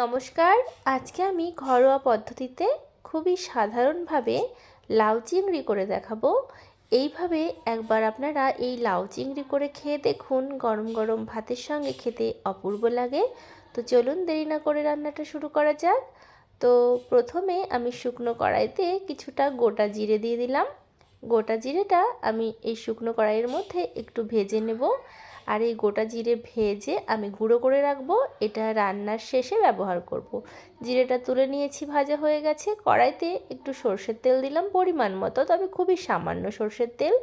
নমস্কার। আজকে আমি ঘরোয়া পদ্ধতিতে খুবই সাধারণভাবে লাউ চিংড়ি করে দেখাবো। এইভাবে একবার আপনারা এই লাউ চিংড়ি করে খেয়ে দেখুন, গরম গরম ভাতের সঙ্গে খেতে অপূর্ব লাগে। তো চলুন দেরি না করে রান্নাটা শুরু করা যাক। তো প্রথমে আমি শুকনো কড়াইতে কিছুটা গোটা জিরে দিয়ে দিলাম। গোটা জিরেটা আমি এই শুকনো কড়াইয়ের মধ্যে একটু ভেজে নেব। আর এই গোটা জিরে ভেজে আমি গুঁড়ো করে রাখব। এটা রান্নার শেষে ব্যবহার করব। জিরেটা তুলে নিয়েছি, ভাজা হয়ে গেছে। কড়াইতে একটু সর্ষের তেল দিলাম পরিমাণ মতো, তবে খুবই সামান্য সর্ষের তেল।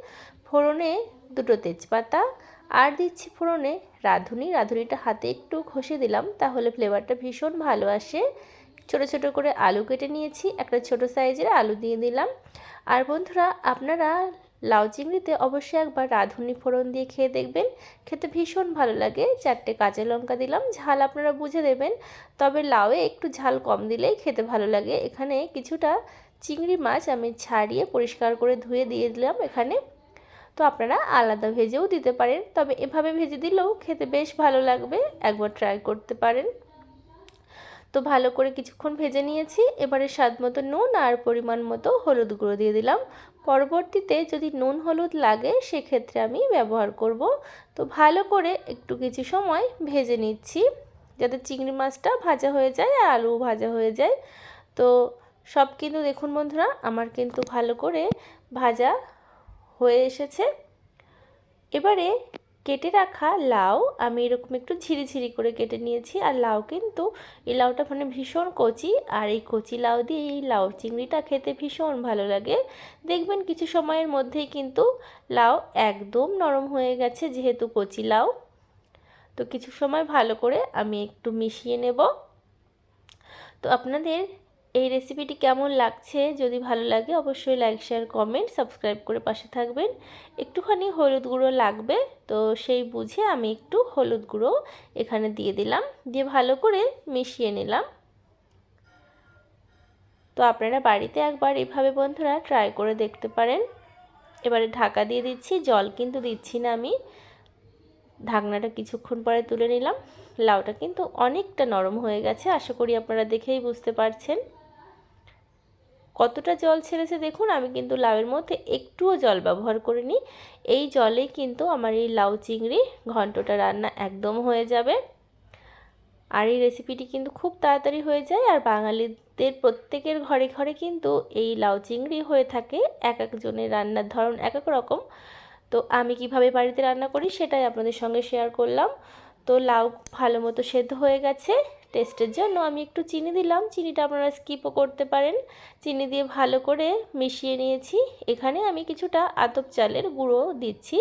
ফোড়নে দুটো তেজপাতা, আর দিচ্ছি ফোড়নে রাঁধুনি। রাঁধুনিটা হাতে একটু ঘষে দিলাম, তাহলে ফ্লেভারটা ভীষণ ভালো আসে। ছোট ছোট করে আলু কেটে নিয়েছি, একটা ছোট সাইজের আলু দিয়ে দিলাম। আর বন্ধুরা, আপনারা লাউ চিংড়িতে অবশ্যই একবার রাঁধুনি ফোড়ন দিয়ে খেয়ে দেখবেন। খেতে ভীষণ ভালো লাগে। চারটে কাঁচা লঙ্কা দিলাম। ঝাল আপনারা বুঝে দেবেন। তবে লাউয়ে একটু ঝাল কম দিলেই খেতে ভালো লাগে। এখানে কিছুটা চিংড়ি মাছ আমি ছাড়িয়ে পরিষ্কার করে ধুয়ে দিয়ে দিলাম এখানে। তো আপনারা আলাদা ভেজেও দিতে পারেন। তবে এভাবে ভেজে দিলেও খেতে বেশ ভালো লাগবে। একবার ট্রাই করতে পারেন। তো ভালো করে কিছুক্ষণ ভেজে নিয়েছি। এবারে স্বাদ মতো নুন আর পরিমাণ মতো হলুদ গুঁড়ো দিয়ে দিলাম। পরবর্তীতে যদি নুন হলুদ লাগে, সেক্ষেত্রে আমি ব্যবহার করব। তো ভালো করে একটু কিছু সময় ভেজে নিচ্ছি, যাতে চিংড়ি মাছটা ভাজা হয়ে যায় আর আলু ভাজা হয়ে যায়। তো সব কিন্তু দেখুন বন্ধুরা, আমার কিন্তু ভালো করে ভাজা হয়ে এসেছে। এবারে কেটে রাখা লাউ, আমি এরকম একটু ঝিরি ঝিরি করে কেটে নিয়েছি। আর লাউ কিন্তু, এই লাউটা মানে ভীষণ কচি। আর এই কচি লাউ দিয়ে এই লাউ চিংড়িটা খেতে ভীষণ ভালো লাগে। দেখবেন কিছু সময়ের মধ্যেই কিন্তু লাউ একদম নরম হয়ে গেছে, যেহেতু কচি লাউ। তো কিছু সময় ভালো করে আমি একটু মিশিয়ে নেব। তো আপনাদের এই রেসিপিটি কেমন লাগছে? যদি ভালো লাগে, অবশ্যই লাইক শেয়ার কমেন্ট সাবস্ক্রাইব করে পাশে থাকবেন। একটুখানি হলুদ গুঁড়ো লাগবে, তো সেই বুঝে আমি একটু হলুদ গুঁড়ো এখানে দিয়ে দিলাম। দিয়ে ভালো করে মিশিয়ে নিলাম। তো আপনারা বাড়িতে একবার এভাবে বন্ধুরা ট্রাই করে দেখতে পারেন। এবারে ঢাকা দিয়ে দিচ্ছি, জল কিন্তু দিচ্ছি না আমি। ঢাকনাটা কিছুক্ষণ পরে তুলে নিলাম। লাউটা কিন্তু অনেকটা নরম হয়ে গেছে, আশা করি আপনারা দেখেই বুঝতে পারছেন। কতটা জল ছেড়েছে দেখুন, আমি কিন্তু লাউয়ের মধ্যে একটুও জল ব্যবহার করিনি। এই জলে কিন্তু আমার এই লাউ চিংড়ি ঘন্টটা রান্না একদম হয়ে যাবে। আর এই রেসিপিটি কিন্তু খুব তাড়াতাড়ি হয়ে যায়, আর বাঙালিদের প্রত্যেকের ঘরে ঘরে কিন্তু এই লাউ চিংড়ি হয়ে থাকে, এক একজনের রান্নার ধরন এক এক রকম। তো আমি কীভাবে বাড়িতে রান্না করি সেটাই আপনাদের সঙ্গে শেয়ার করলাম। তো লাউ ভালো মতো সেদ্ধ হয়ে গেছে। টেস্টের জন্য আমি একটু চিনি দিলাম। চিনিটা আপনারা স্কিপও করতে পারেন। চিনি দিয়ে ভালো করে মিশিয়ে নিয়েছি। এখানে আমি কিছুটা আতপ চালের গুঁড়ো দিচ্ছি।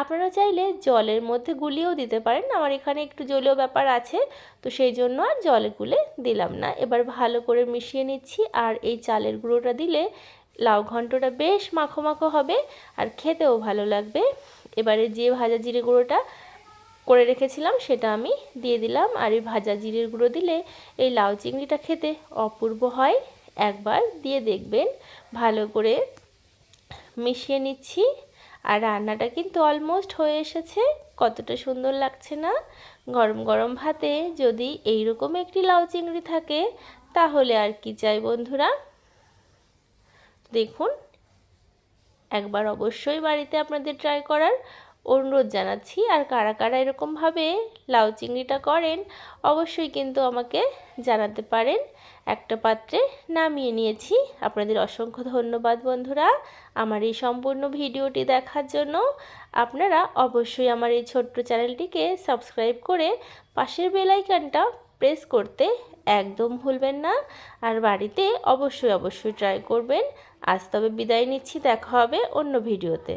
আপনারা চাইলে জলের মধ্যে গুলিয়েও দিতে পারেন। আমার এখানে একটু জলীয় ব্যাপার আছে, তো সেই জন্য আর জলে গুলে দিলাম না। এবার ভালো করে মিশিয়ে নিচ্ছি আর এই চালের গুঁড়োটা দিলে লাউ ঘন্টটা বেশ মাখো মাখো হবে আর খেতেও ভালো লাগবে। এবারে যে ভাজা জিরে গুঁড়োটা করে রেখেছিলাম, সেটা আমি দিয়ে দিলাম। আর এই ভাজা জিরের গুঁড়ো দিলে এই লাউ চিংড়িটা খেতে অপূর্ব হয়। একবার দিয়ে দেখবেন। ভালো করে মিশিয়ে নিচ্ছি। আর রান্নাটা কিন্তু অলমোস্ট হয়ে এসেছে। কতটা সুন্দর লাগছে না? গরম গরম ভাতে যদি এই রকম একটি লাউ চিংড়ি থাকে, তাহলে আর কি চাই বন্ধুরা? দেখুন, একবার অবশ্যই বাড়িতে আপনাদের ট্রাই করার অনুরোধ জানাচ্ছি। আর কারা কারা এরকমভাবে লাউ চিংড়িটা করেন, অবশ্যই কিন্তু আমাকে জানাতে পারেন। একটা পাত্রে নামিয়ে নিয়েছি। আপনাদের অসংখ্য ধন্যবাদ বন্ধুরা আমার এই সম্পূর্ণ ভিডিওটি দেখার জন্য। আপনারা অবশ্যই আমার এই ছোট্ট চ্যানেলটিকে সাবস্ক্রাইব করে পাশের বেলাইকানটা প্রেস করতে একদম ভুলবেন না। আর বাড়িতে অবশ্যই অবশ্যই ট্রাই করবেন। আজ তবে বিদায় নিচ্ছি, দেখা হবে অন্য ভিডিওতে।